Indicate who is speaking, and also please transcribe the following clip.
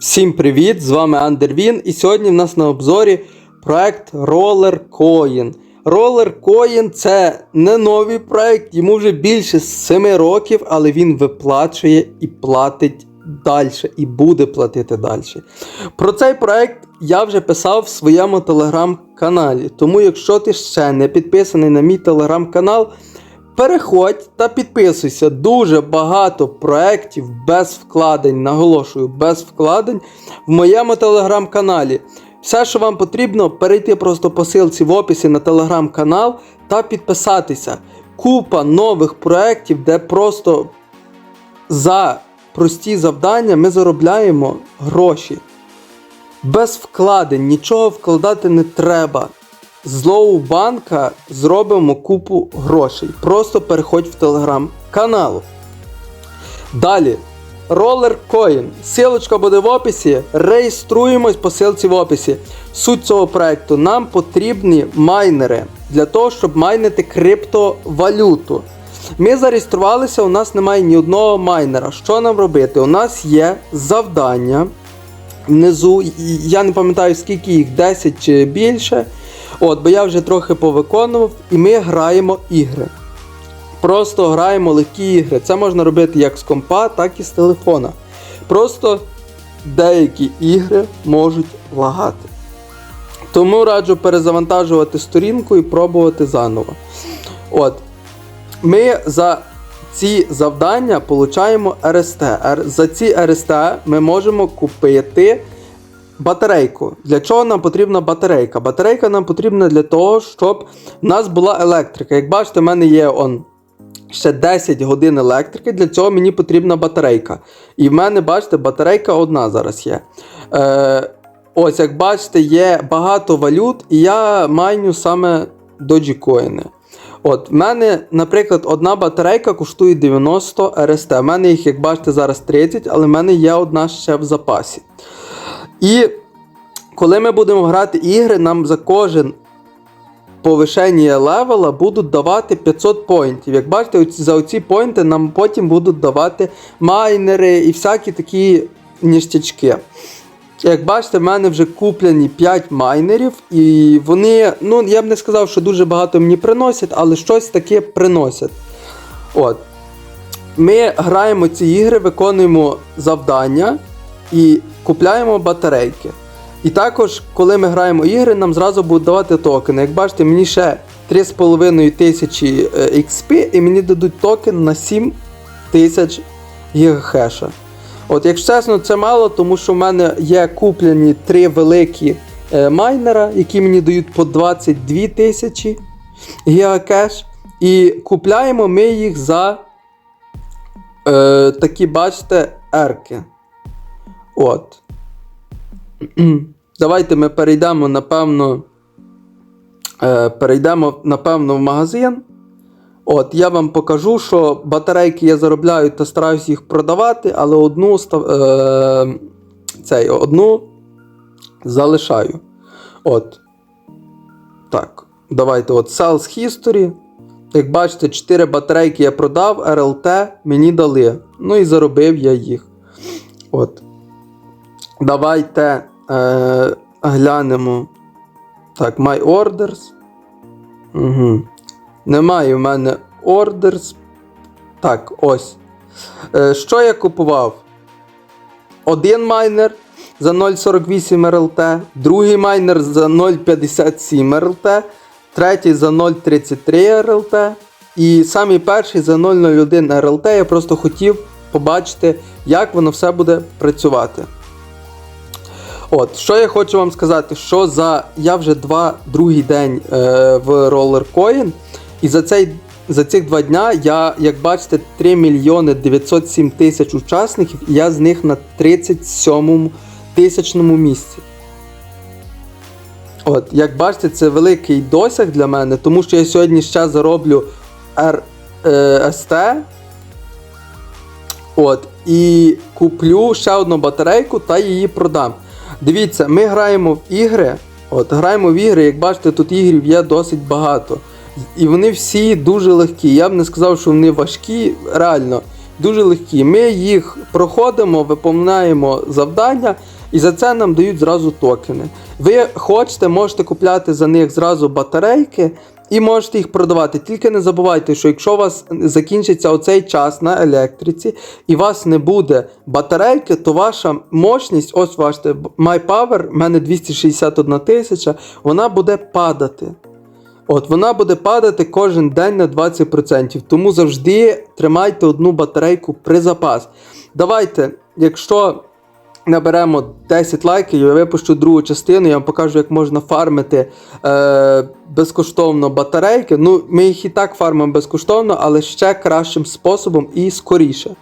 Speaker 1: Всім привіт! З вами Андервін, і сьогодні в нас на обзорі проект Roller Coin. Roller Coin це не новий проект, йому вже більше 7 років, але він виплачує і платить далі, і буде платити далі. Про цей проект я вже писав в своєму телеграм-каналі. Тому, якщо ти ще не підписаний на мій телеграм-канал, Переходь та підписуйся. Дуже багато проєктів без вкладень, наголошую, без вкладень в моєму телеграм-каналі. Все, що вам потрібно, перейти просто по ссылці в описі на телеграм-канал та підписатися. Купа нових проєктів, де просто за прості завдання ми заробляємо гроші. Без вкладень, нічого вкладати не треба. З банка зробимо купу грошей. Просто переходь в телеграм-канал. Далі. Roller Coin. Силочка буде в описі. Реєструємось по силці в описі. Суть цього проекту. Нам потрібні майнери для того, щоб майнити криптовалюту. Ми зареєструвалися, у нас немає ні одного майнера. Що нам робити? У нас є завдання. Внизу, я не пам'ятаю, скільки їх, 10 чи більше. От, бо я вже трохи повиконував, і ми граємо ігри. Просто граємо легкі ігри. Це можна робити як з компа, так і з телефона. Просто деякі ігри можуть лагати. Тому раджу перезавантажувати сторінку і пробувати заново. От. Ми за ці завдання получаємо РСТ. За ці РСТ ми можемо купити батарейку. Для чого нам потрібна батарейка? Батарейка нам потрібна для того, щоб в нас була електрика. Як бачите, в мене є он ще 10 годин електрики. Для цього мені потрібна батарейка. І в мене, бачите, батарейка одна зараз є. Е, Ось, як бачите, є багато валют, і я майню саме доджікоїни. От, в мене, наприклад, одна батарейка коштує 90 РСТ. У мене їх, як бачите, зараз 30, але в мене є одна ще в запасі. І коли ми будемо грати ігри, нам за кожен повишення левела будуть давати 500 поінтів. Як бачите, за оці поінти нам потім будуть давати майнери і всякі такі ніштячки. Як бачите, в мене вже куплені 5 майнерів, і вони, ну, я б не сказав, що дуже багато мені приносять, але щось таке приносять. От. Ми граємо ці ігри, виконуємо завдання і купляємо батарейки. І також, коли ми граємо ігри, нам зразу будуть давати токени. Як бачите, мені ще 3,5 тисячі XP і мені дадуть токен на 7 тисяч гігахеша. От, якщо чесно, це мало, тому що в мене є куплені три великі е, майнера, які мені дають по 22 тисячі гігакеш. І купляємо ми їх за е, такі, бачите, ерки. От. Давайте ми перейдемо, напевно. Е, перейдемо, напевно, в магазин. От, я вам покажу, що батарейки я заробляю та стараюсь їх продавати, але одну е, цей, одну залишаю. От. Так. Давайте от Sales History. Як бачите, 4 батарейки я продав, RLT мені дали. Ну і заробив я їх. От. Давайте е, глянемо. Так, My Orders. Угу. Немає в мене Orders. Так, ось. Е, Що я купував? Один майнер за 0,48 РЛТ, другий майнер за 0,57 РЛТ, третій за 0,33 РЛТ. І самий перший за 0,01 РЛТ. Я просто хотів побачити, як воно все буде працювати. От, що я хочу вам сказати, що за я вже два другий день е, в Rollercoin, і за цей за цих два дня я, як бачите, 3 мільйони 907 тисяч учасників, і я з них на 37 тисячному місці. От, Як бачите, це великий досяг для мене, тому що я сьогодні ще зароблю РСТ. Е, От, І куплю ще одну батарейку та її продам. Дивіться, ми граємо в ігри. От, Граємо в ігри, як бачите, тут ігрів є досить багато. І вони всі дуже легкі. Я б не сказав, що вони важкі. Реально, дуже легкі. Ми їх проходимо, виповняємо завдання, і за це нам дають зразу токени. Ви хочете, можете купляти за них зразу батарейки. І можете їх продавати. Тільки не забувайте, що якщо у вас закінчиться оцей час на електриці і у вас не буде батарейки, то ваша мощність, ось бачите, MyPower, в мене 261 тисяча, вона буде падати. От вона буде падати кожен день на 20%. Тому завжди тримайте одну батарейку при запас. Давайте, якщо наберемо 10 лайків, я випущу другу частину, я вам покажу, як можна фармити е, безкоштовно батарейки. Ну, ми їх і так фармимо безкоштовно, але ще кращим способом і скоріше.